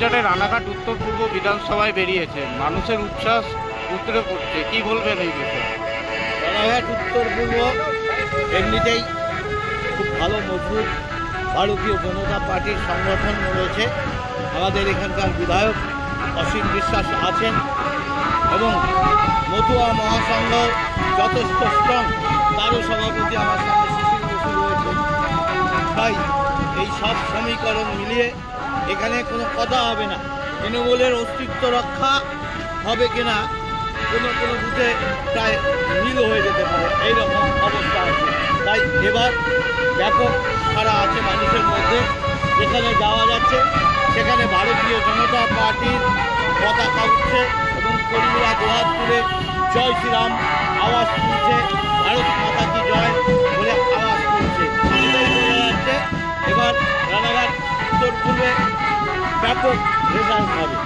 প্রচারে রানাঘাট, উত্তর পূর্ব বিধানসভায় বেরিয়েছে। মানুষের উচ্ছ্বাস উতরে পড়ছে। কি বলবেন এই বিষয়ে? রানাঘাট, উত্তর পূর্ব এমনিতেই খুব ভালো মজবুত ভারতীয় জনতা পার্টির সংগঠন রয়েছে। আমাদের এখানকার বিধায়ক অসীম বিশ্বাস আছেন এবং মতুয়া মহাসংঘ যথেষ্ট স্ট্রং তারও সভাপতি আমার সামনে শিশির বসু রয়েছে তাই এই সব সমীকরণ মিলিয়ে এখানে কোনো কথা হবে না। তৃণমূলের অস্তিত্ব রক্ষা হবে কিনা, কোনো কোনো বুথে প্রায় নীল হয়ে যেতে পারে, এইরকম অবস্থা আছে। তাই এবার ব্যাপক সারা আছে মানুষের মধ্যে। যেখানে যাওয়া যাচ্ছে, সেখানে ভারতীয় জনতা পার্টির পতাকা উঠছে এবং কর্মীরা দোহাত জয় শ্রীরাম আওয়াজ তুলছে। ভারত মাতা কি জয়? এবার রানাঘাট উত্তর পূর্বে ব্যাপক রেজাল্ট হবে